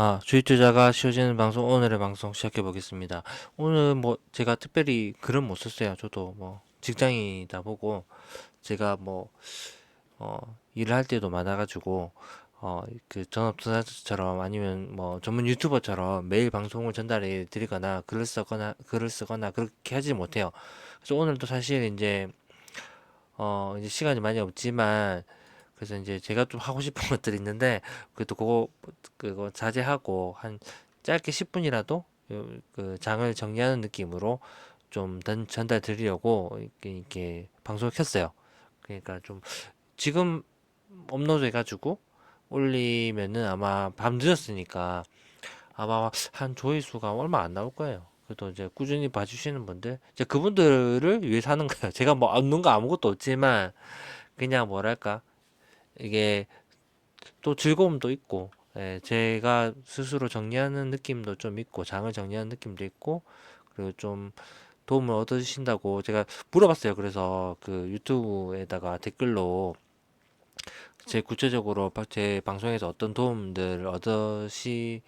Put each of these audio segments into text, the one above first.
아, 주식 투자가 쉬워지는 방송 오늘의 방송 시작해 보겠습니다. 오늘 뭐 제가 특별히 글은 못 썼어요. 저도 뭐 직장이다 보고 제가 뭐 어, 일을 할 때도 많아가지고 어, 그 전업 투자자처럼 아니면 뭐 전문 유튜버처럼 매일 방송을 전달해 드리거나 글을 쓰거나 글을 쓰거나 그렇게 하지 못해요. 그래서 오늘도 사실 이제 어, 이제 시간이 많이 없지만 그래서 이제 제가 좀 하고 싶은 것들이 있는데 그래도 그거 그거 자제하고 한 짧게 10분이라도 그 장을 정리하는 느낌으로 좀 전, 전달 드리려고 이렇게, 이렇게 방송을 켰어요. 그러니까 좀 지금 업로드 해가지고 올리면은 아마 밤 늦었으니까 아마 한 조회수가 얼마 안 나올 거예요. 그래도 이제 꾸준히 봐주시는 분들, 이제 그분들을 위해서 하는 거예요. 제가 뭐 얻는 거 아무것도 없지만 그냥 뭐랄까 이게 또 즐거움도 있고, 예, 제가 스스로 정리하는 느낌도 좀 있고, 장을 정리하는 느낌도 있고, 그리고 좀 도움을 얻으신다고 제가 물어봤어요. 그래서 그 유튜브에다가 댓글로 제 구체적으로 바- 제 방송에서 어떤 도움들 얻으시고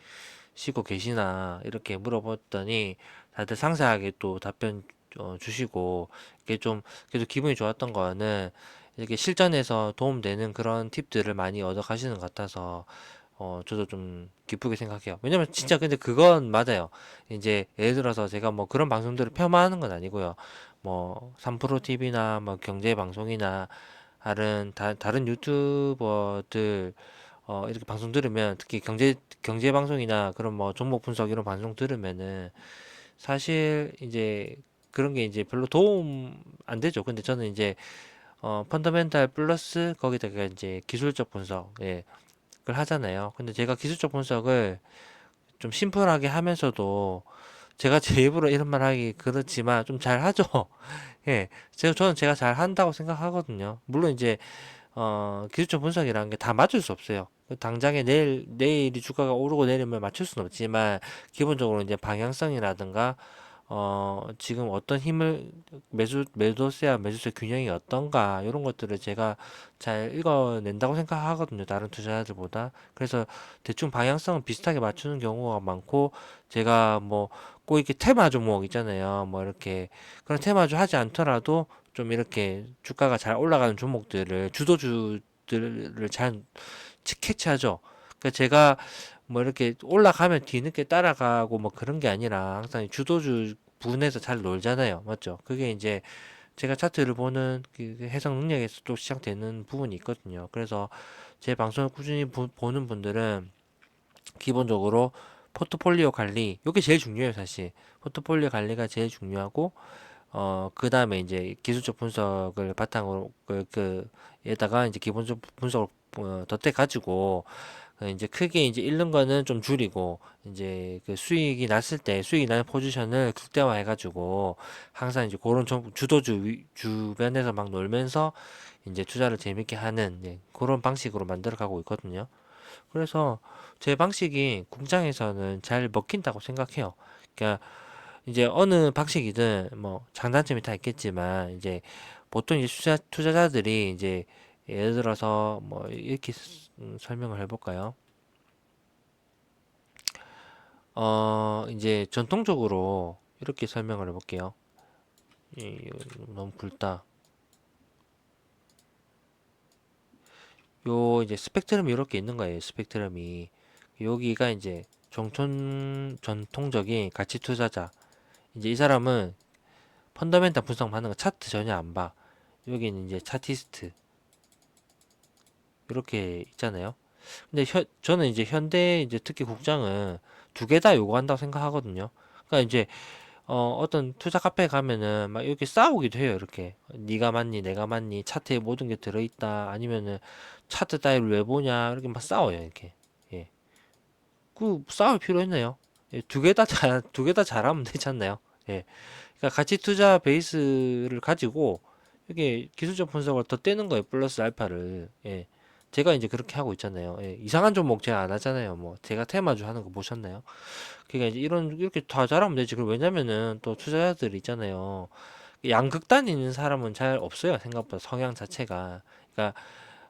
계시나 이렇게 물어봤더니 다들 상세하게 또 답변 어, 주시고 이게 좀 그래도 기분이 좋았던 거는 이렇게 실전에서 도움되는 그런 팁들을 많이 얻어 가시는 것 같아서 어 저도 좀 기쁘게 생각해요. 왜냐면 진짜 근데 그건 맞아요. 이제 예를 들어서 제가 뭐 그런 방송들을 폄하하는 건 아니고요. 뭐 3프로 TV나 뭐 경제 방송이나 다른 다, 다른 유튜버들 어 이렇게 방송 들으면 특히 경제 경제 방송이나 그런 뭐 종목 분석 이런 방송 들으면은 사실 이제 그런 게 이제 별로 도움 안 되죠. 근데 저는 이제 어 펀더멘탈 플러스 거기다가 이제 기술적 분석 예 하잖아요. 근데 제가 기술적 분석을 좀 심플하게 하면서도 제가 제 입으로 이런 말 하기 그렇지만 좀 잘 하죠. 예. 제가 저는 제가 잘 한다고 생각하거든요. 물론 이제 어 기술적 분석이라는 게 다 맞을 수 없어요. 그 당장에 내일 내일이 주가가 오르고 내리면 맞출 수는 없지만 기본적으로 이제 방향성이라든가 어 지금 어떤 힘을 매수 매도세와 매수세 균형이 어떤가 이런 것들을 제가 잘 읽어낸다고 생각하거든요. 다른 투자자들보다. 그래서 대충 방향성은 비슷하게 맞추는 경우가 많고 제가 뭐 꼭 이렇게 테마 종목 있잖아요. 뭐 이렇게 그런 테마주 하지 않더라도 좀 이렇게 주가가 잘 올라가는 종목들을 주도주들을 잘 치- 캐치하죠. 그러니까 제가 뭐 이렇게 올라가면 뒤늦게 따라가고 뭐 그런 게 아니라 항상 주도주 분에서 잘 놀잖아요. 맞죠? 그게 이제 제가 차트를 보는 그 해석 능력에서 또 시작되는 부분이 있거든요. 그래서 제 방송을 꾸준히 보, 보는 분들은 기본적으로 포트폴리오 관리, 이게 제일 중요해요, 사실. 포트폴리오 관리가 제일 중요하고, 어, 그 다음에 이제 기술적 분석을 바탕으로, 그, 그, 에다가 이제 기본적 분석을 어, 덧대 가지고, 어, 이제 크게 이제 잃는 거는 좀 줄이고, 이제 그 수익이 났을 때, 수익이 나는 포지션을 극대화 해 가지고, 항상 이제 그런 좀 주도주 위- 주변에서 막 놀면서, 이제 투자를 재밌게 하는, 예, 그런 방식으로 만들어 가고 있거든요. 그래서 제 방식이 공장에서는 잘 먹힌다고 생각해요. 그러니까 이제 어느 방식이든 뭐 장단점이 다 있겠지만 이제 보통 이제 투자, 투자자들이 이제 예를 들어서 뭐 이렇게 스- 음, 설명을 해볼까요? 어 이제 전통적으로 이렇게 설명을 해볼게요. 너무 굵다. 요 이제 스펙트럼이 이렇게 있는 거예요. 스펙트럼이 여기가 이제 정촌 전통적인 가치 투자자. 이제 이 사람은 펀더멘탈 분석 하는 거 차트 전혀 안 봐. 여기는 이제 차티스트 이렇게 있잖아요. 근데 현, 저는 이제 현대 이제 특히 국장은 두 개 다 요구한다고 생각하거든요. 그러니까 이제 어, 어떤 투자 카페에 가면은 막 이렇게 싸우기도 해요. 이렇게 네가 맞니, 내가 맞니, 차트에 모든 게 들어있다. 아니면은 차트 따위를 왜 보냐 이렇게 막 싸워요. 이렇게. 예. 그 싸울 필요 있나요? 예, 두개 다 잘, 두 개 다 잘하면 되지 않나요? 예. 그러니까 가치 투자 베이스를 가지고 이게 기술적 분석을 더 떼는 거예요. 플러스 알파를. 예. 제가 이제 그렇게 하고 있잖아요. 예. 이상한 종목 제가 안 하잖아요. 뭐 제가 테마주 하는 거 보셨나요? 그러니까 이제 이런 이렇게 다 잘하면 되지. 그리고 왜냐면은 또 투자자들 있잖아요. 양극단에 있는 사람은 잘 없어요. 생각보다 성향 자체가. 그러니까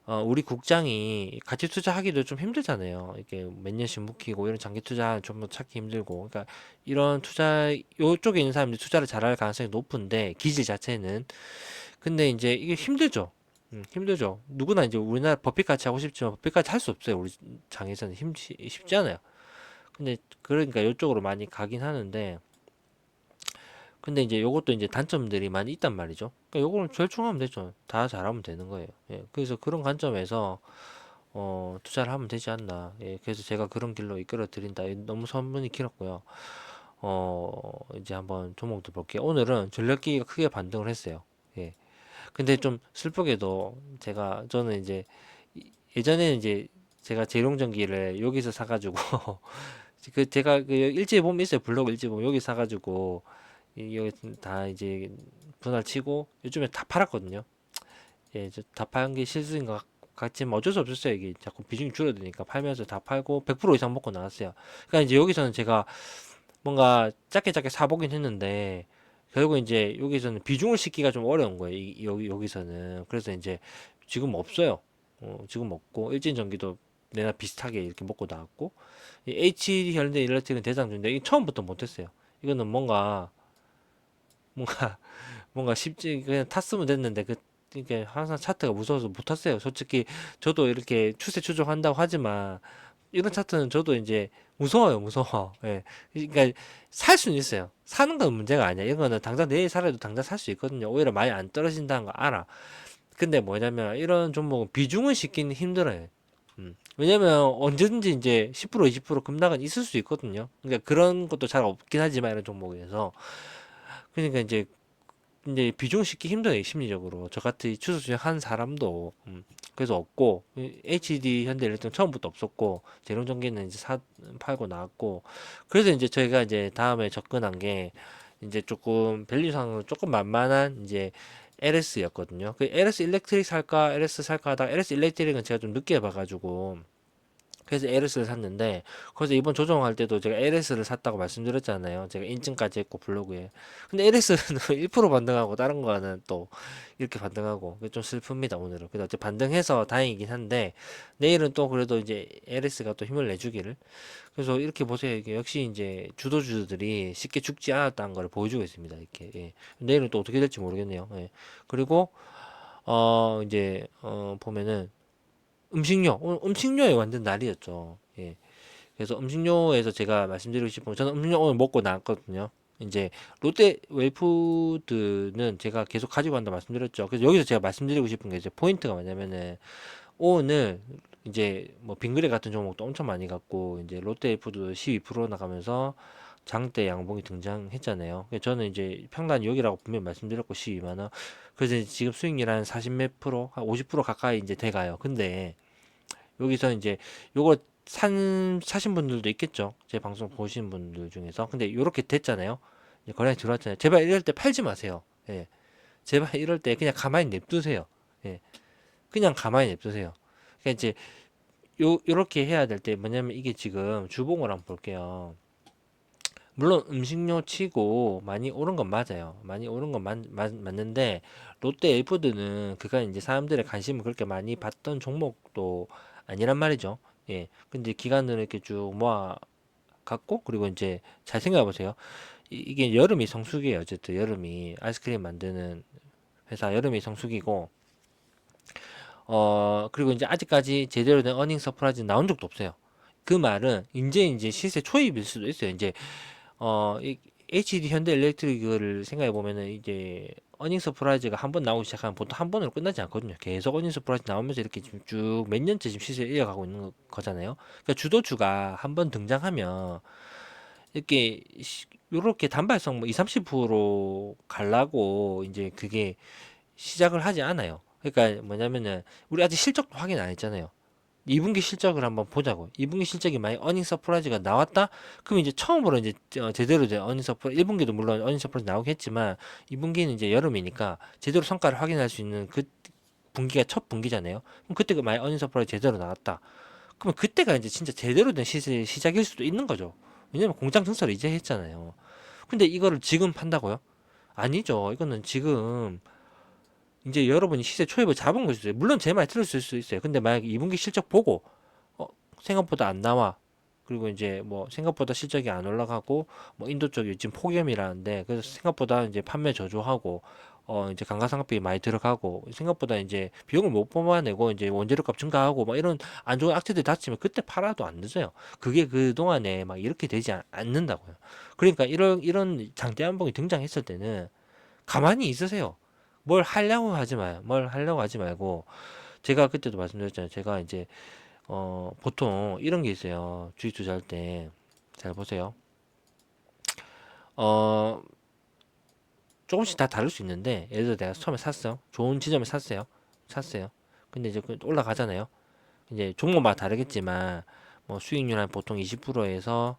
어, 우리 국장이 같이 투자하기도 좀 힘들잖아요. 이게 몇 년씩 묵히고 이런 장기 투자 좀더 찾기 힘들고. 그러니까 이런 투자 요쪽에 있는 사람들이 투자를 잘할 가능성이 높은데 기질 자체는 근데 이제 이게 힘들죠. 음, 힘들죠. 누구나 이제 우리나라 법비같이 하고 싶지만 법비같이 할수 없어요. 우리 장에서는 힘 쉽지 않아요. 근데 그러니까 이쪽으로 많이 가긴 하는데 근데 이제 요것도 이제 단점들이 많이 있단 말이죠. 그러니까 요거는 절충하면 되죠. 다 잘하면 되는 거예요. 예. 그래서 그런 관점에서 어, 투자를 하면 되지 않나. 예. 그래서 제가 그런 길로 이끌어 드린다. 예, 너무 선문이 길었고요. 어, 이제 한번 종목도 볼게요. 오늘은 전력기가 크게 반등을 했어요. 예. 근데 좀 슬프게도 제가 저는 이제 이- 예전에는 이제 제가 재룡전기를 여기서 사가지고 그 제가 그 일지에 보면 있어요 블로그 일지에 보면 여기 사가지고 이- 여기 다 이제 분할 치고 요즘에 다 팔았거든요. 예, 저다 파는 게 실수인 것 같- 같지만 어쩔 수 없었어요. 이게 자꾸 비중이 줄어드니까 팔면서 다 팔고 100% 이상 먹고 나왔어요. 그러니까 이제 여기서는 제가 뭔가 작게 작게 사보긴 했는데 결국 이제 여기서는 비중을 싣기가 좀 어려운 거예요. 이, 여기 여기서는 그래서 이제 지금 없어요. 어, 지금 없고 일진 전기도 내나 비슷하게 이렇게 먹고 나왔고 이 HD 현대 일렉트릭은 대장 중인데 이 처음부터 못했어요. 이거는 뭔가 뭔가 뭔가 쉽지 그냥 탔으면 됐는데 그 이게 항상 차트가 무서워서 못 탔어요. 솔직히 저도 이렇게 추세 추종한다고 하지만 이런 차트는 저도 이제 무서워요, 무서워. 예. 그러니까 살 수는 있어요. 사는 건 문제가 아니야. 이런 거는 당장 내일 살아도 당장 살 수 있거든요. 오히려 많이 안 떨어진다는 거 알아. 근데 뭐냐면 이런 종목은 비중을 싣기는 힘들어요. 음. 왜냐면 언제든지 이제 10% 20% 급락은 있을 수 있거든요. 그러니까 그런 것도 잘 없긴 하지만 이런 종목에서 그러니까 이제 이제 비중 싣기 힘들어요 심리적으로 저 같은 추석 중에 한 사람도 음, 그래서 없고 이 HD 현대일렉트론 처음부터 없었고 재룡전기는 이제 사 팔고 나왔고 그래서 이제 저희가 이제 다음에 접근한 게 이제 조금 밸류상으로 조금 만만한 이제 LS였거든요. 그 LS 일렉트릭 살까 LS 살까 하다가 LS 일렉트릭은 제가 좀 늦게 봐가지고 그래서 LS를 샀는데 그래서 이번 조정할 때도 제가 LS를 샀다고 말씀드렸잖아요. 제가 인증까지 했고 블로그에. 근데 LS는 1% 반등하고 다른 거는 또 이렇게 반등하고 그게 좀 슬픕니다 오늘은. 그래서 어째 반등해서 다행이긴 한데 내일은 또 그래도 이제 LS가 또 힘을 내주기를. 그래서 이렇게 보세요. 이게 역시 이제 주도주들이 쉽게 죽지 않았다는 걸 보여주고 있습니다. 이렇게. 예. 내일은 또 어떻게 될지 모르겠네요. 예. 그리고 어 이제 어 보면은 음식료, 오늘 음식료에 완전 난리였죠. 예. 그래서 음식료에서 제가 말씀드리고 싶은 건 저는 음식료 오늘 먹고 나왔거든요. 이제 롯데 웰푸드는 제가 계속 가지고 간다 말씀드렸죠. 그래서 여기서 제가 말씀드리고 싶은 게 이제 포인트가 뭐냐면은 오늘 이제 뭐 빙그레 같은 종목도 엄청 많이 갔고 이제 롯데 웰푸드 12% 나가면서 장대 양봉이 등장했잖아요. 저는 이제 평단 여기라고 분명히 말씀드렸고 12만 원. 그래서 지금 수익률 한 40몇 프로, 한 50% 가까이 이제 돼가요. 근데 여기서 이제 요거 산 사신 분들도 있겠죠. 제 방송 보신 분들 중에서. 근데 요렇게 됐잖아요. 이제 거래량이 들어왔잖아요. 제발 이럴 때 팔지 마세요. 예. 제발 이럴 때 그냥 가만히 냅두세요. 예. 그냥 가만히 냅두세요. 그러니까 이제 요 요렇게 해야 될 때 뭐냐면 이게 지금 주봉을 한번 볼게요. 물론 음식료 치고 많이 오른 건 맞아요. 많이 오른 건 맞, 맞, 맞는데 롯데 엘푸드는 그간 이제 사람들의 관심을 그렇게 많이 받던 종목도 아니란 말이죠. 예. 근데 기간을 이렇게 쭉 모아 갖고 그리고 이제 잘 생각해 보세요. 이, 이게 여름이 성수기예요. 어쨌든 여름이 아이스크림 만드는 회사 여름이 성수기고 어 그리고 이제 아직까지 제대로 된 어닝 서프라이즈 나온 적도 없어요. 그 말은 이제 이제 시세 초입일 수도 있어요. 이제 어, 이 HD 현대 일렉트릭을 생각해 보면은 이제 어닝 서프라이즈가 한 번 나오기 시작하면 보통 한 번으로 끝나지 않거든요. 계속 어닝 서프라이즈 나오면서 이렇게 지금 쭉 몇 년째 지금 시세를 이어가고 있는 거- 거잖아요. 그러니까 주도주가 한 번 등장하면 이렇게 시- 요렇게 단발성 뭐 2, 30% 갈라고 이제 그게 시작을 하지 않아요. 그러니까 뭐냐면은 우리 아직 실적도 확인 안 했잖아요. 2분기 실적을 한번 보자고. 2분기 실적이 만약 어닝 서프라이즈가 나왔다? 그럼 이제 처음으로 이제 어, 제대로 된 어닝 서프라이즈, 1분기도 물론 어닝 서프라이즈 나오겠지만 2분기는 이제 여름이니까 제대로 성과를 확인할 수 있는 그 분기가 첫 분기잖아요. 그럼 그때 그 만약 어닝 서프라이즈 제대로 나왔다. 그러면 그때가 이제 진짜 제대로 된 시세 시작일 수도 있는 거죠. 왜냐면 공장 증설을 이제 했잖아요. 근데 이거를 지금 판다고요? 아니죠. 이거는 지금 이제 여러분이 시세 초입을 잡은 있어요. 물론 제 말 들었을 수 있어요. 근데 만약에 2분기 실적 보고 어, 생각보다 안 나와. 그리고 이제 뭐 생각보다 실적이 안 올라가고 뭐 인도 쪽이 지금 폭염이라는데 그래서 생각보다 이제 판매 저조하고 어 이제 감가상각비 많이 들어가고 생각보다 이제 비용을 못 뽑아내고 이제 원재료값 증가하고 막 이런 안 좋은 악재들이 닥치면 그때 팔아도 안 늦어요. 그게 그 동안에 막 이렇게 되지 않, 않는다고요. 그러니까 이런 이런 장대 한봉이 등장했을 때는 가만히 있으세요. 뭘 하려고 하지 마요. 뭘 하려고 하지 말고 제가 그때도 말씀드렸잖아요. 제가 이제 어 보통 이런 게 있어요. 주식 투자할 때 잘 보세요. 어 조금씩 다 다를 수 있는데 예를 들어 내가 처음에 샀어. 좋은 지점에 샀어요. 샀어요. 근데 이제 그 올라가잖아요. 이제 종목마다 다르겠지만 뭐 수익률 한 보통 20%에서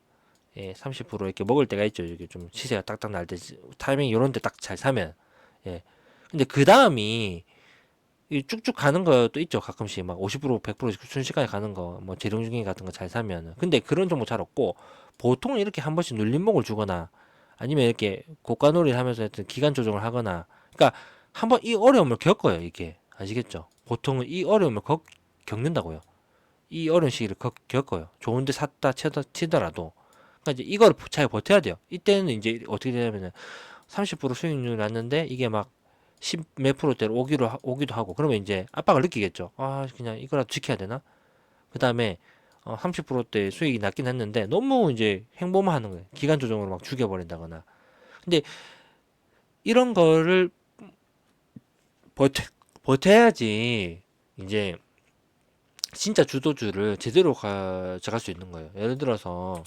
예, 30% 이렇게 먹을 때가 있죠. 이게 좀 시세가 딱딱 날 때 타이밍 이런 데 딱 잘 사면 예. 근데 그 다음이 이 쭉쭉 가는 것도 있죠. 가끔씩 막 50% 100% 순식간에 가는 거, 뭐 재룡중기 같은 거 잘 사면. 근데 그런 종목 잘 없고 보통은 이렇게 한 번씩 눌림목을 주거나 아니면 이렇게 고가놀이를 하면서 하여튼 기간 조정을 하거나 그러니까 한 번 이 어려움을 겪어요. 이게 아시겠죠? 보통은 이 어려움을 겪, 겪는다고요. 이 어려운 시기를 겪, 겪어요. 좋은데 샀다 치더, 치더라도 그러니까 이제 이걸 잘 버텨야 돼요. 이때는 이제 어떻게 되냐면은 30% 수익률 났는데 이게 막 10 몇 프로대로 오기로 하- 오기도 하고 그러면 이제 압박을 느끼겠죠. 아 그냥 이거라도 지켜야 되나? 그 다음에 어, 30%대 수익이 낮긴 했는데 너무 이제 행보만 하는 거예요. 기간 조정으로 막 죽여버린다거나. 근데 이런 거를 버텨, 버텨야지 이제 진짜 주도주를 제대로 가져갈 수 있는 거예요. 예를 들어서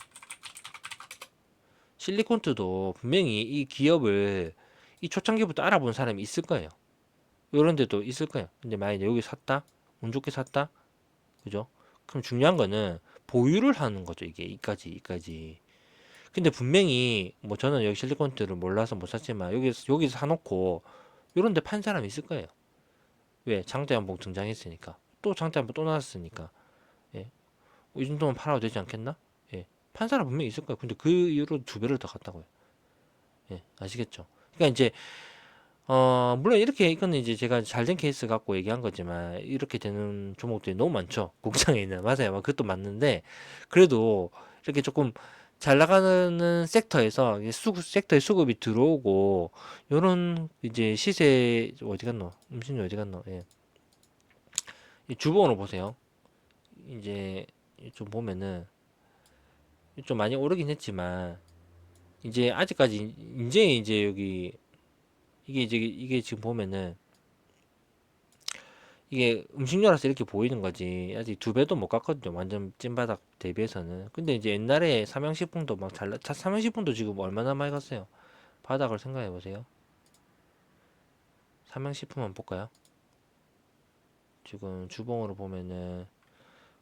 실리콘트도 분명히 이 기업을 이 초창기부터 알아본 사람이 있을 거예요. 이런 데도 있을 거예요. 근데 만약에 여기 샀다? 운 좋게 샀다? 그죠? 그럼 중요한 거는 보유를 하는 거죠. 이게 이까지 이까지. 근데 분명히 뭐 저는 여기 실리콘트를 몰라서 못 샀지만 여기서 여기서 사놓고 이런 데 판 사람이 있을 거예요. 왜? 장대 한봉 등장했으니까. 또 장대 한봉 또 나왔으니까. 예. 이 정도면 팔아도 되지 않겠나? 예. 판 사람 분명히 있을 거예요. 근데 그 이후로 두 배를 더 갔다고요. 예. 아시겠죠? 그러니까 이제 어, 물론 이렇게 이거는 이제 제가 잘된 케이스 갖고 얘기한 거지만 이렇게 되는 종목들이 너무 많죠. 공장에 있는 맞아요. 뭐 그것도 맞는데 그래도 이렇게 조금 잘 나가는 섹터에서 이게 수, 섹터에 수급이 들어오고 요런 이제 시세 어디 갔노? 음식료 어디 갔노? 예. 이 주봉으로 보세요. 이제 좀 보면은 좀 많이 오르긴 했지만 이제 아직까지 이제 이제 여기 이게 이제 이게 지금 보면은 이게 음식료라서 이렇게 보이는 거지. 아직 두 배도 못 갔거든요. 완전 찐바닥 대비해서는. 근데 이제 옛날에 삼양식품도 막잘 삼양식품도 지금 얼마나 많이 갔어요? 바닥을 생각해 보세요. 삼양식품 한번 볼까요? 지금 주봉으로 보면은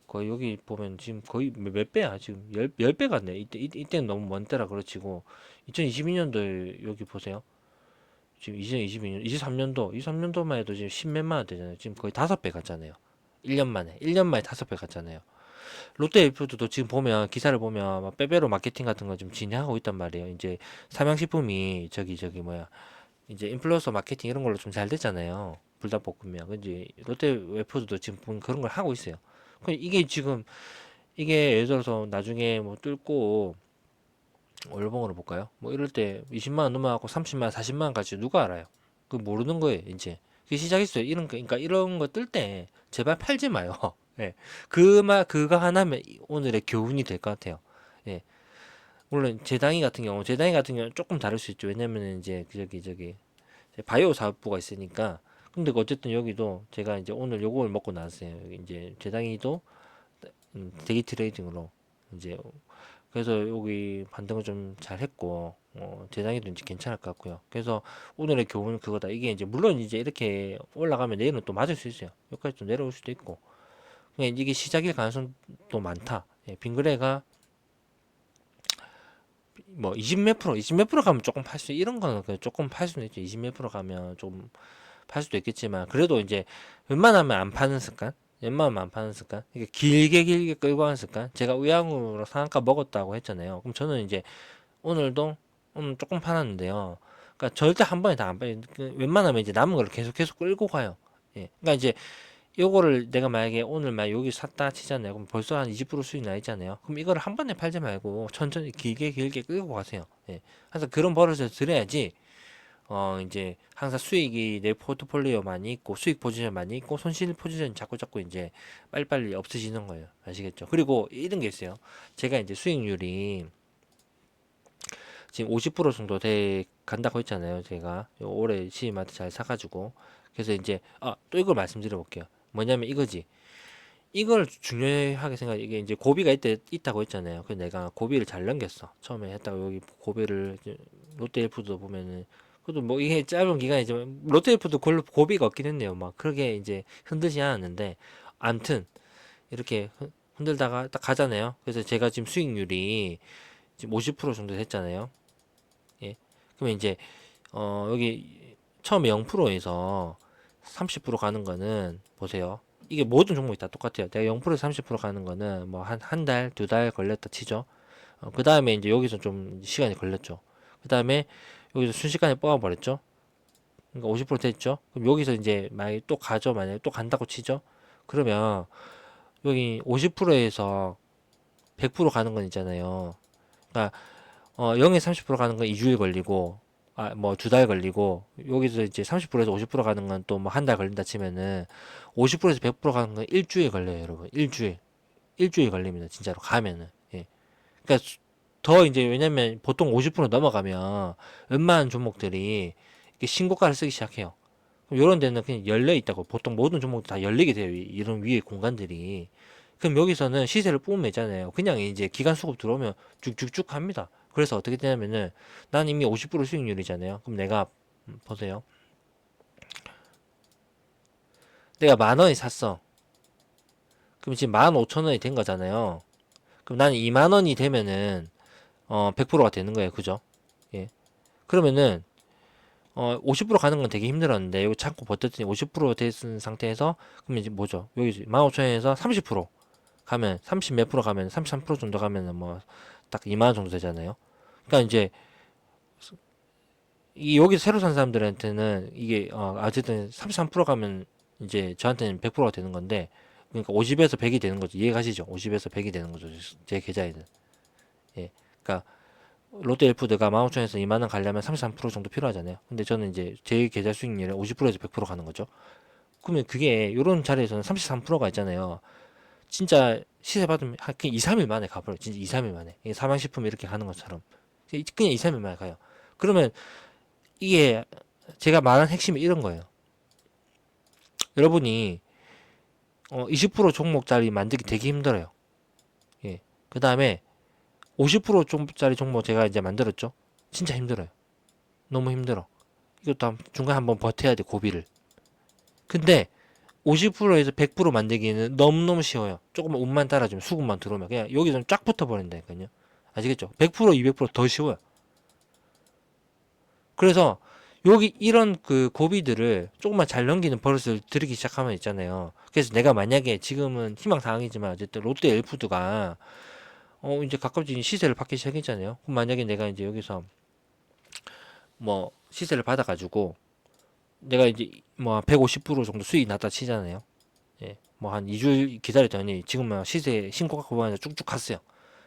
거의 여기 보면 지금 거의 몇, 몇 배야 지금 열, 열배 갔네 이때 이, 이때는 너무 먼 때라 그렇지고 2022년도에 여기 보세요 지금 2022년, 23년도, 23년도만 해도 지금 10몇만 원 되잖아요. 지금 거의 다섯 배 갔잖아요. 1년 만에. 1년 만에 다섯 배 갔잖아요. 롯데푸드도 지금 보면, 기사를 보면, 막 빼빼로 마케팅 같은 거 좀 진행하고 있단 말이에요. 이제 삼양식품이 저기, 저기 뭐야. 이제 인플루언서 마케팅 이런 걸로 좀 잘 됐잖아요. 불닭볶음면. 그지 롯데웨푸드도 지금 보면 그런 걸 하고 있어요. 그 이게 지금, 이게 예를 들어서 나중에 뭐 뚫고, 월봉으로 볼까요? 뭐 이럴 때 20만 원 넘어가고 30만 원, 40만 원까지 누가 알아요? 그 모르는 거예요, 이제. 그게 시작했어요. 이런 거, 그러니까 이런 거 뜰 때 제발 팔지 마요. 예. 그말 그거 하나면 이- 오늘의 교훈이 될 것 같아요. 예. 물론 제당이 같은 경우, 제당이 같은 경우는 조금 다를 수 있죠. 왜냐면은 이제 그 저기 저기 바이오 사업부가 있으니까. 근데 어쨌든 여기도 제가 이제 오늘 요걸 먹고 나왔어요. 이제 제당이도 음, 데이 트레이딩으로 이제 그래서 여기 반등을 좀 잘 했고 어, 재단이도 이제 괜찮을 것 같고요. 그래서 오늘의 교훈은 그거다. 이게 이제 물론 이제 이렇게 올라가면 내일은 또 맞을 수 있어요. 여기까지 또 내려올 수도 있고. 그냥 이게 시작일 가능성도 많다. 예, 빙그레가 뭐 20 몇 프로, 20 몇 프로 가면 조금 팔 수, 이런 거는 그냥 조금 팔 수는 있죠. 20 몇 프로 가면 좀 팔 수도 있겠지만, 그래도 이제 웬만하면 안 파는 습관? 웬만하면 안 파는 습관? 이게 길게 길게 끌고 가는 습관? 제가 우양으로 상한가 먹었다고 했잖아요. 그럼 저는 이제 오늘도 오늘 조금 팔았는데요. 그러니까 절대 한 번에 다안 빠져. 그 웬만하면 이제 남은 걸 계속 계속 끌고 가요. 예. 그러니까 이제 요거를 내가 만약에 오늘 막 여기 샀다 치잖아요. 그럼 벌써 한 20% 수익 나 있잖아요. 그럼 이거를 한 번에 팔지 말고 천천히 길게 길게 끌고 가세요. 예. 그래서 그런 버릇을 들여야지 어 이제 항상 수익이 내 포트폴리오 많이 있고 수익 포지션 많이 있고 손실 포지션 자꾸 자꾸 이제 빨리빨리 없어지는 거예요. 아시겠죠? 그리고 이런 게 있어요. 제가 이제 수익률이 지금 50% 정도 돼 간다고 했잖아요. 제가 요 올해 시임한테 잘 사가지고 그래서 이제 아 또 이걸 말씀드려 볼게요. 뭐냐면 이거지. 이걸 중요하게 생각 이게 이제 고비가 있대, 있다고 했잖아요. 그래서 내가 고비를 잘 넘겼어. 처음에 했다가 여기 고비를 롯데일푸드 보면은 그래도 뭐 이게 짧은 기간이지만 롯데일푸드 골- 고비가 없긴 했네요. 막 그렇게 이제 흔들지 않았는데 암튼 이렇게 흔- 흔들다가 딱 가잖아요. 그래서 제가 지금 수익률이 지금 50% 정도 됐잖아요. 예. 그러면 이제 어 여기 처음에 0%에서 30% 가는 거는 보세요. 이게 모든 종목이 다 똑같아요. 내가 0%에서 30% 가는 거는 뭐 한 한 달, 두 달 걸렸다 치죠. 어, 그 다음에 이제 여기서 좀 시간이 걸렸죠. 그 다음에 여기서 순식간에 뽑아버렸죠. 그러니까 50% 됐죠. 그럼 여기서 이제 만약에 또 가죠. 만약에 또 간다고 치죠. 그러면 여기 50%에서 100% 가는 건 있잖아요. 그러니까 어 0에서 30% 가는 건 2주일 걸리고 아 뭐 두 달 걸리고 여기서 이제 30%에서 50% 가는 건 또 뭐 한 달 걸린다 치면은 50%에서 100% 가는 건 일주일 걸려요, 여러분. 일주일. 일주일 걸립니다. 진짜로 가면은. 예. 그러니까 수- 더 이제 왜냐면 보통 50% 넘어가면 웬만한 종목들이 이렇게 신고가를 쓰기 시작해요. 이런 데는 그냥 열려 있다고 보통 모든 종목들 다 열리게 돼요. 이- 이런 위에 공간들이. 그럼 여기서는 시세를 뿜매잖아요. 그냥 이제 기간 수급 들어오면 쭉쭉쭉 합니다. 그래서 어떻게 되냐면은 난 이미 50% 수익률이잖아요. 그럼 내가 음, 보세요. 내가 만 원에 샀어. 그럼 지금 만 오천 원이 된 거잖아요. 그럼 나는 2만 원이 되면은 어 100%가 되는 거예요. 그죠? 예. 그러면은 어 50% 가는 건 되게 힘들었는데 이거 참고 버텼더니 50% 됐은 상태에서 그러면 이제 뭐죠? 여기 15,000원에서 30% 가면 30 몇 프로 가면 33% 정도 가면은 뭐 딱 2만 원 정도 되잖아요. 그러니까 이제 이 여기 새로 산 사람들한테는 이게 어 어쨌든 33% 가면 이제 저한테는 100%가 되는 건데 그러니까 50에서 100이 되는 거죠. 이해 가시죠? 50에서 100이 되는 거죠. 제 계좌에는. 예. 그러니까 롯데일푸드가 15,000원에서 2만 원 가려면 33% 정도 필요하잖아요. 근데 저는 이제 제 계좌 수익률이 50%에서 100% 가는 거죠. 그러면 그게 이런 자리에서는 33%가 있잖아요. 진짜 시세 받으면 한 그냥 2, 3일 만에 가버려요. 진짜 2, 3일 만에. 사망식품 이렇게 가는 것처럼. 그냥 2, 3일 만에 가요. 그러면 이게 제가 말한 핵심이 이런 거예요. 여러분이 어, 20% 종목짜리 만들기 되게 힘들어요. 예. 그 다음에 50% 종목짜리 종목 제가 이제 만들었죠. 진짜 힘들어요. 너무 힘들어. 이것도 한- 중간에 한번 버텨야 돼, 고비를. 근데 50%에서 100% 만들기는 너무너무 쉬워요. 조금만 운만 따라주면 수급만 들어오면 그냥 여기서 쫙 붙어버린다니까요. 아시겠죠? 100% 200%더 쉬워요. 그래서 여기 이런 그 고비들을 조금만 잘 넘기는 버릇을 들이기 시작하면 있잖아요. 그래서 내가 만약에 지금은 희망사항이지만 어쨌든 롯데 엘푸드가 어 이제 가끔씩 시세를 받기 시작했잖아요. 그럼 만약에 내가 이제 여기서 뭐 시세를 받아가지고 내가 이제 뭐 150% 정도 수익이 났다 치잖아요. 예, 뭐 한 2주 기다렸더니 지금 막 시세 신고가 보면 쭉쭉 갔어요.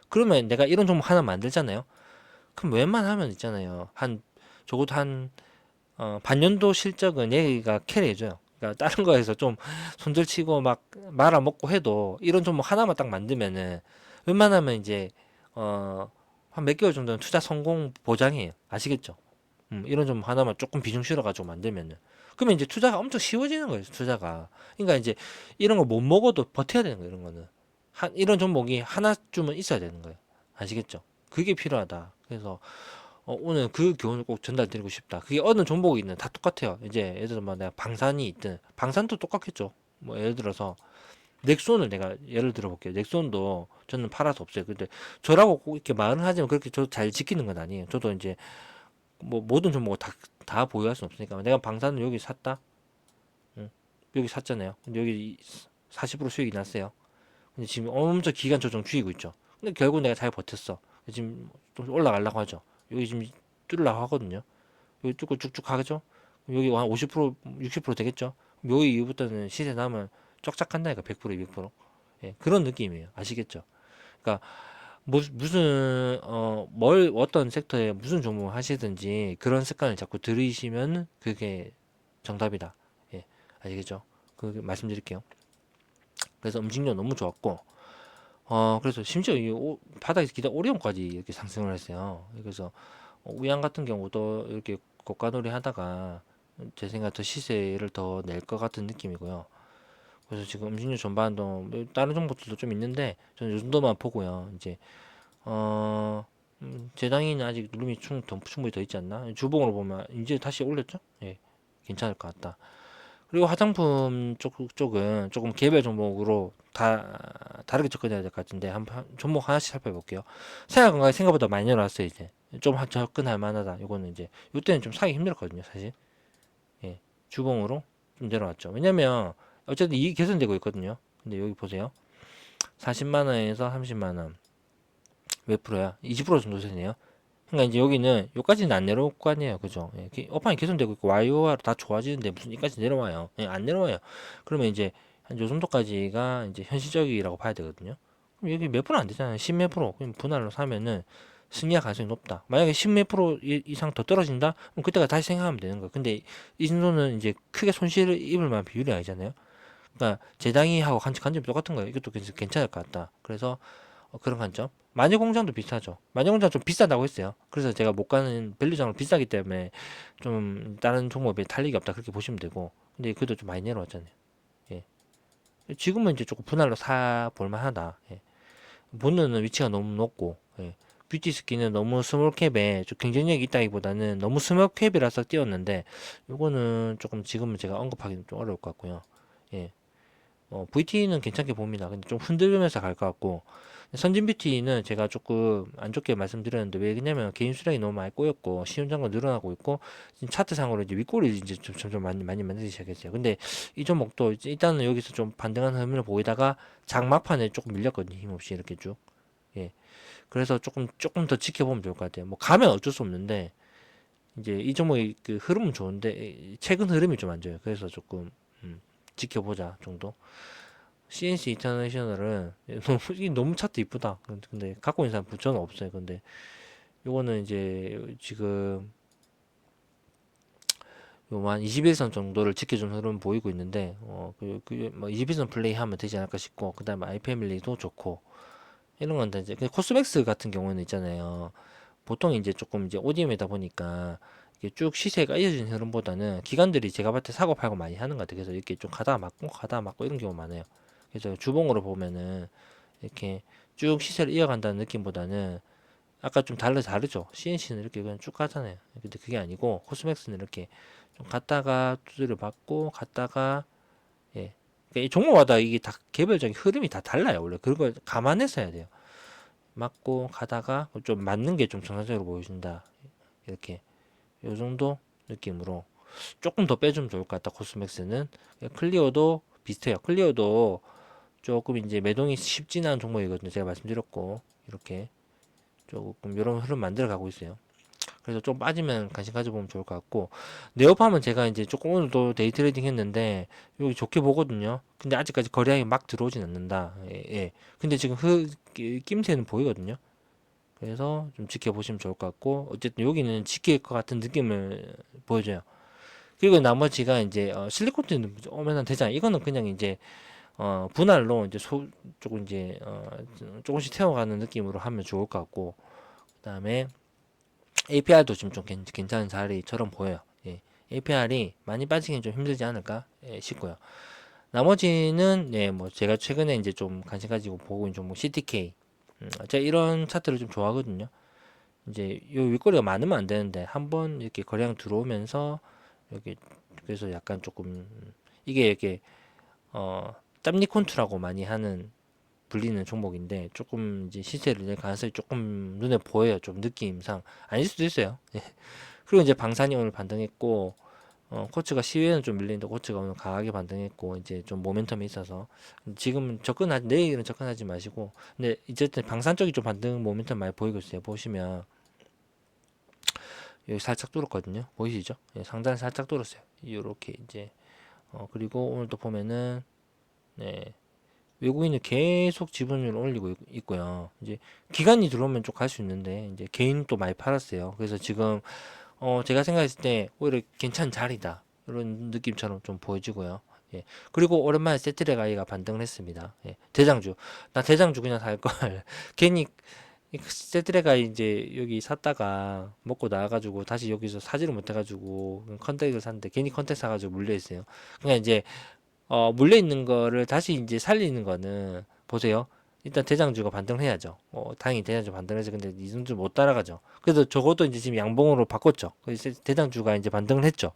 그러면 내가 이런 종목 하나 만들잖아요. 그럼 웬만하면 있잖아요. 한 적어도 한 어, 반년도 실적은 얘가 캐리해줘요. 그러니까 다른 거에서 좀 손들치고 막 말아먹고 해도 이런 종목 하나만 딱 만들면은 웬만하면 이제 어, 한 몇 개월 정도는 투자 성공 보장이에요. 아시겠죠? 음, 이런 좀 하나만 조금 비중 실어가지고 만들면은 그러면 이제 투자가 엄청 쉬워지는 거예요. 투자가. 그러니까 이제 이런 거 못 먹어도 버텨야 되는 거예요. 이런 거는 한 이런 종목이 하나쯤은 있어야 되는 거예요. 아시겠죠? 그게 필요하다. 그래서 어, 오늘 그 교훈을 꼭 전달드리고 싶다. 그게 어느 종목이 있는 다 똑같아요. 이제 예를 들어 뭐 내가 방산이 있든 방산도 똑같겠죠. 뭐 예를 들어서 넥손을 내가 예를 들어 볼게요. 넥손도 저는 팔아서 없어요. 근데 저라고 꼭 이렇게 말은 하지만 그렇게 저도 잘 지키는 건 아니에요. 저도 이제 뭐 모든 종목을 다, 다 보유할 수 없으니까 내가 방산을 여기 샀다. 응. 여기 샀잖아요. 근데 여기 40% 수익이 났어요. 근데 지금 엄청 기간 조정 죽이고 있죠. 근데 결국 내가 잘 버텼어. 지금 좀 올라가려고 하죠. 여기 지금 뚫으려고 하거든요. 여기 뚫고 쭉쭉 가겠죠? 여기 한 50%, 60% 되겠죠? 여기 이후부터는 시세 나면 쫙쫙 간다니까 100%, 200%. 예, 그런 느낌이에요. 아시겠죠? 그러니까 무, 무슨 어 뭘 어떤 섹터에 무슨 종목 하시든지 그런 습관을 자꾸 들이시면 그게 정답이다. 예, 아시겠죠? 그 말씀드릴게요. 그래서 음식료 너무 좋았고 어 그래서 심지어 이 오, 바닥에서 기다 오리온까지 이렇게 상승을 했어요. 그래서 어, 우양 같은 경우도 이렇게 고가놀이 하다가 제 생각 더 시세를 더 낼 것 같은 느낌이고요. 그래서 지금 음식료 전반도 뭐 다른 종목들도 좀 있는데 저는 요 정도만 보고요. 이제 어 음, 재당이는 아직 누름이 충, 더, 충분히 더 있지 않나? 주봉으로 보면 이제 다시 올렸죠? 예, 괜찮을 것 같다. 그리고 화장품 쪽, 쪽은 조금 개별 종목으로 다 다르게 접근해야 될 것 같은데 한, 한 종목 하나씩 살펴볼게요. 생각보다 생각보다 많이 내려왔어요 이제 좀 한- 접근할 만하다. 이거는 이제 이때는 좀 사기 힘들었거든요 사실. 예, 주봉으로 좀 내려왔죠. 왜냐면 어쨌든 이익 개선되고 있거든요. 근데 여기 보세요. 40만 원에서 30만 원. 몇 프로야? 20% 정도 되네요. 그러니까 이제 여기는 여기까지는 안 내려올 거 아니에요. 그죠? 예, 기- 업황이 개선되고 있고 YOR 다 좋아지는데 무슨 여기까지 내려와요. 예, 안 내려와요. 그러면 이제 한 요 정도까지가 이제 현실적이라고 봐야 되거든요. 그럼 여기 몇 프로 안 되잖아요. 10 몇 프로. 그럼 분할로 사면은 승리할 가능성이 높다. 만약에 10 몇 프로 이- 이상 더 떨어진다? 그럼 그때가 다시 생각하면 되는 거예요. 근데 이 정도는 이제 크게 손실을 입을 만한 비율이 아니잖아요. 그러니까 재당이하고 관- 관점이 똑같은 거예요. 이것도 괜찮- 괜찮을 것 같다. 그래서 어, 그런 관점. 마녀 공장도 비슷하죠. 마녀 공장 좀 비싸다고 했어요. 그래서 제가 못 가는 밸류장으로 비싸기 때문에 좀 다른 종목에 탈릭이 없다 그렇게 보시면 되고. 근데 그래도 좀 많이 내려왔잖아요. 예. 지금은 이제 조금 분할로 사 볼만하다. 예. 보는 위치가 너무 높고. 예. 뷰티 스킨은 너무 스몰캡에 좀 경쟁력이 있다기보다는 너무 스몰캡이라서 뛰었는데 요거는 조금 지금은 제가 언급하기는 좀 어려울 것 같고요. 예. 어, VT는 괜찮게 봅니다. 근데 좀 흔들면서 갈 것 같고 선진 뷰티는 제가 조금 안 좋게 말씀드렸는데 왜냐면 개인 수량이 너무 많이 꼬였고 시험장도 늘어나고 있고 지금 차트상으로 이제 윗꼬리 이제 좀 점점 많이 많이 만들기 시작했어요. 근데 이 종목도 일단은 여기서 좀 반등하는 흐름을 보이다가 장막판에 조금 밀렸거든요. 힘없이 이렇게 쭉. 예. 그래서 조금 조금 더 지켜보면 좋을 것 같아요. 뭐 가면 어쩔 수 없는데 이제 이 종목의 그 흐름은 좋은데 최근 흐름이 좀 안 좋아요. 그래서 조금 음, 지켜보자 정도. CNC 인터내셔널은 너무 너무 차트 이쁘다. 근데, 갖고 있는 사람 저는 없어요. 근데 요거는 이제 지금 요만 21선 정도를 지켜준 흐름 보이고 있는데 어그 그, 뭐 21선 플레이 하면 되지 않을까 싶고 그다음에 아이패밀리도 좋고 이런 건데 이제 그 코스맥스 같은 경우는 있잖아요. 보통 이제 조금 이제 ODM이다 보니까 쭉 시세가 이어진 흐름보다는 기관들이 제가 봤을 때 사고 팔고 많이 하는 것 같아요. 그래서 이렇게 좀 가다가 맞고 가다가 맞고 이런 경우 많아요. 그래서 주봉으로 보면은 이렇게 쭉 시세를 이어간다는 느낌보다는 아까 좀 달라 다르죠. CNC는 이렇게 그냥 쭉 가잖아요. 근데 그게 아니고 코스맥스는 이렇게 좀 갔다가 두드려 받고 갔다가 예. 그러니까 이 종목마다 이게 다 개별적인 흐름이 다 달라요. 원래 그런 걸 감안해서 해야 돼요. 맞고 가다가 좀 맞는 게 좀 정상적으로 보여준다. 이렇게 요 정도 느낌으로 조금 더 빼주면 좋을 것 같다. 코스맥스는 클리어도 비슷해요. 클리어도 조금 이제 매동이 쉽진 않은 종목이거든요. 제가 말씀드렸고 이렇게 조금 이런 흐름 만들어 가고 있어요. 그래서 좀 빠지면 관심 가져보면 좋을 것 같고 네오팜은 제가 이제 조금 오늘도 데이 트레이딩 했는데 여기 좋게 보거든요. 근데 아직까지 거래량이 막 들어오진 않는다. 예, 예. 근데 지금 흐 끼- 낌새는 보이거든요. 그래서 좀 지켜보시면 좋을 것 같고 어쨌든 여기는 지킬 것 같은 느낌을 보여줘요. 그리고 나머지가 이제 어, 실리콘트는 오면 되잖아요. 이거는 그냥 이제 어, 분할로 이제 소, 조금 이제 어, 조금씩 태워가는 느낌으로 하면 좋을 것 같고 그다음에 APR도 지금 좀 괜- 괜찮은 자리처럼 보여요. 예. APR이 많이 빠지긴 좀 힘들지 않을까 예, 싶고요. 나머지는 예, 뭐 제가 최근에 이제 좀 관심 가지고 보고 있는 종목 CTK. 음, 제가 이런 차트를 좀 좋아하거든요. 이제 요 윗꼬리가 많으면 안 되는데 한번 이렇게 거래량 들어오면서 여기 그래서 약간 조금 음, 이게 이렇게 어 짬니콘투라고 많이 하는 불리는 종목인데 조금 이제 시세를 낼 가능성이 조금 눈에 보여요. 좀 느낌상 아닐 수도 있어요. 예. 그리고 이제 방산이 오늘 반등했고 어, 코츠가 시외는 좀 밀리는데 코츠가 오늘 강하게 반등했고 이제 좀 모멘텀이 있어서 지금 접근하지 내일은 접근하지 마시고 근데 이제든 방산 쪽이 좀 반등 모멘텀 많이 보이고 있어요. 보시면 여기 살짝 뚫었거든요. 보이시죠? 예, 상단 살짝 뚫었어요. 이렇게 이제 어, 그리고 오늘 또 보면은 네. 외국인은 계속 지분율을 올리고 있- 있고요. 이제 기관이 들어오면 좀 갈 수 있는데 이제 개인 또 많이 팔았어요. 그래서 지금 어 제가 생각했을 때 오히려 괜찮은 자리다 이런 느낌처럼 좀 보여지고요. 예. 그리고 오랜만에 세트레가이가 반등을 했습니다. 예. 대장주 나 대장주 그냥 살걸 괜히 이 세트레가이 이제 여기 샀다가 먹고 나와가지고 다시 여기서 사지를 못해가지고 컨택을 샀는데 괜히 컨택 사가지고 물려 있어요. 그냥 이제 어, 물려 있는 거를 다시 이제 살리는 거는 보세요. 일단 대장주가 반등을 해야죠. 어, 다행히 대장주 반등을 해서 근데 이승주 못 따라가죠. 그래도 적어도 이제 지금 양봉으로 바꿨죠. 그래서 대장주가 이제 반등을 했죠.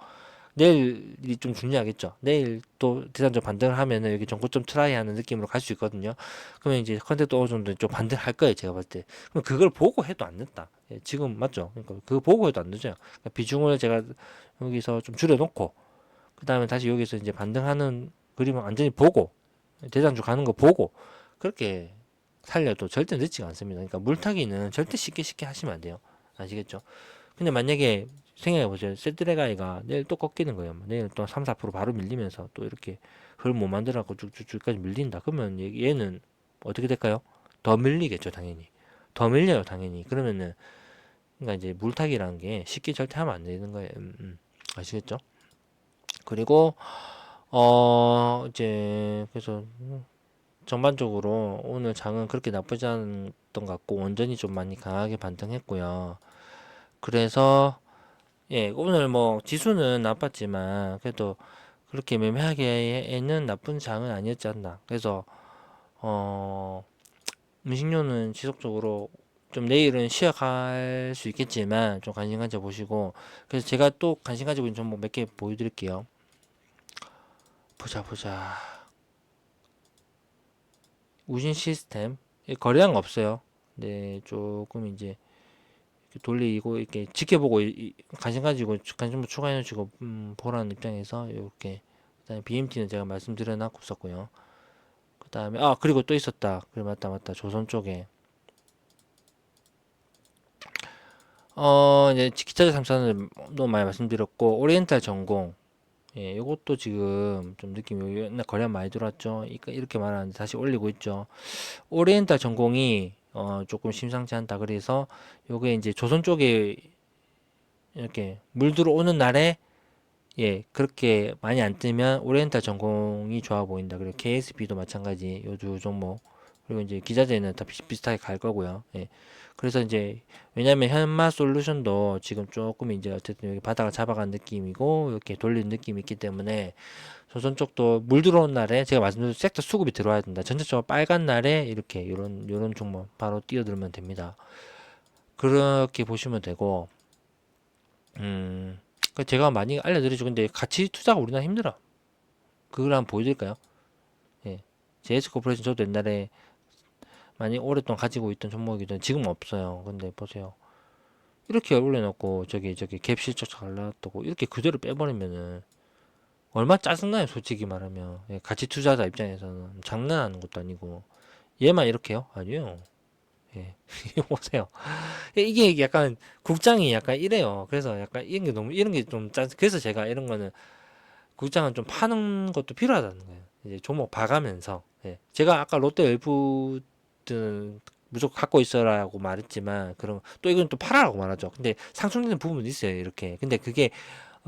내일이 좀 중요하겠죠. 내일 또 대장주 반등을 하면은 여기 정고점 트라이 하는 느낌으로 갈 수 있거든요. 그러면 이제 컨택도 어느 정도 좀 반등할 거예요. 제가 봤을 때. 그럼 그걸 보고 해도 안 늦다. 예, 지금 맞죠? 그러니까 그거 보고 해도 안 늦어요. 그러니까 비중을 제가 여기서 좀 줄여놓고 그 다음에 다시 여기서 이제 반등하는 그림을 완전히 보고 대장주 가는 거 보고 그렇게 살려도 절대 늦지가 않습니다. 그러니까 물타기는 절대 쉽게 쉽게 하시면 안 돼요. 아시겠죠? 근데 만약에 생각해 보세요. 세트레가이가 내일 또 꺾이는 거예요. 뭐 내일 또 3, 4% 바로 밀리면서 또 이렇게 그걸 못 만들어갖고 쭉쭉쭉까지 밀린다. 그러면 얘- 얘는 어떻게 될까요? 더 밀리겠죠, 당연히. 더 밀려요, 당연히. 그러면은 그러니까 이제 물타기라는 게 쉽게 절대 하면 안 되는 거예요. 음, 음. 아시겠죠? 그리고 어 이제 그래서 음, 전반적으로 오늘 장은 그렇게 나쁘지 않았던 것 같고 원전이 좀 많이 강하게 반등했고요. 그래서 예 오늘 뭐 지수는 나빴지만 그래도 그렇게 매매하기에는 나쁜 장은 아니었지 않나. 그래서 어 음식료는 지속적으로 좀 내일은 쉬어갈 수 있겠지만 좀 관심 가져 보시고 그래서 제가 또 관심 가지고 있는 종목 몇 개 보여드릴게요. 보자 보자. 우신 시스템 예, 거래량 없어요. 네 조금 이제 돌리고 이렇게 지켜보고 관심 가지고 추- 관심 추가해 주시고 음, 보라는 입장에서 이렇게 그다음에 BMT는 제가 말씀드려 놨고 있었고요. 그다음에 아 그리고 또 있었다. 그래 맞다 맞다 조선 쪽에 어 이제 기차제 3사는 너무 많이 말씀드렸고 오리엔탈 전공 예, 요것도 지금 좀 느낌이 옛날 거래 많이 들어왔죠. 이- 이렇게 말하는데 다시 올리고 있죠. 오리엔탈 전공이 어 조금 심상치 않다. 그래서 요게 이제 조선 쪽에 이렇게 물 들어오는 날에 예, 그렇게 많이 안 뜨면 오리엔탈 전공이 좋아 보인다. 그리고 KSB도 마찬가지 요 두 종목. 그리고 이제 기자재는 다 비- 비슷하게 갈 거고요. 예. 그래서 이제 왜냐면 현마 솔루션도 지금 조금 이제 어쨌든 여기 바닥을 잡아간 느낌이고 이렇게 돌리는 느낌이 있기 때문에 조선 쪽도 물 들어온 날에 제가 말씀드린 섹터 수급이 들어와야 된다. 전체적으로 빨간 날에 이렇게 요런 요런 종목 바로 뛰어들면 됩니다. 그렇게 보시면 되고 음. 그 제가 많이 알려드리죠. 근데 가치 투자가 우리나라 힘들어. 그걸 한번 보여드릴까요? 예. JS 코퍼레이션 저도 옛날에 많이 오랫동안 가지고 있던 종목이든 지금 없어요. 근데 보세요. 이렇게 올려놓고 저기 저기 갭 실적 잘 나왔다고 이렇게 그대로 빼버리면은 얼마 짜증나요. 솔직히 말하면 예, 가치 투자자 입장에서는 장난하는 것도 아니고 얘만 이렇게요? 아니요. 예. 보세요. 이게 약간 국장이 약간 이래요. 그래서 약간 이런 게 너무 이런 게좀 짠. 그래서 제가 이런 거는 국장은 좀 파는 것도 필요하다는 거예요. 이제 종목 봐가면서. 예. 제가 아까 롯데 웰프든 무조건 갖고 있어라고 말했지만 그럼 또 이건 또 팔아라고 말하죠. 근데 상승되는 부분이 있어요. 이렇게. 근데 그게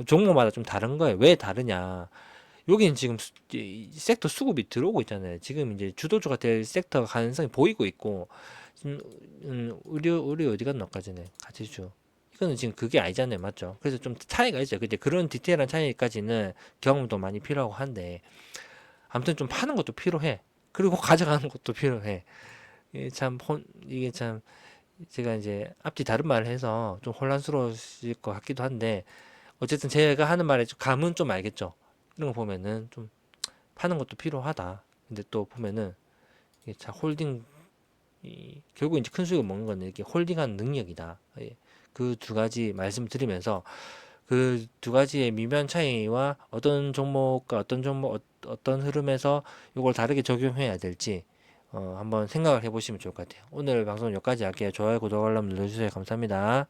종목마다 좀 다른 거예요. 왜 다르냐? 여기는 지금 수- 이 섹터 수급이 들어오고 있잖아요. 지금 이제 주도주가 될 섹터 가능성이 보이고 있고, 지금 음, 의료 의료 어디 갔나 전에 가치주. 이거는 지금 그게 아니잖아요, 맞죠? 그래서 좀 차이가 있어요. 근데 그런 디테일한 차이까지는 경험도 많이 필요하고 한데, 아무튼 좀 파는 것도 필요해. 그리고 가져가는 것도 필요해. 참 혼, 이게 참 제가 이제 앞뒤 다른 말을 해서 좀 혼란스러우실 것 같기도 한데, 어쨌든 제가 하는 말에 좀 감은 좀 알겠죠. 이런 거 보면은 좀 파는 것도 필요하다. 근데 또 보면은 이게 자 홀딩 이 결국 이제 큰 수익을 먹는 건 이렇게 홀딩하는 능력이다. 예. 그 두 가지 말씀드리면서 그 두 가지의 미묘한 차이와 어떤 종목과 어떤 종목 어, 어떤 흐름에서 이걸 다르게 적용해야 될지 어, 한번 생각을 해보시면 좋을 것 같아요. 오늘 방송 여기까지 할게요. 좋아요, 구독, 알람 눌러주세요. 감사합니다.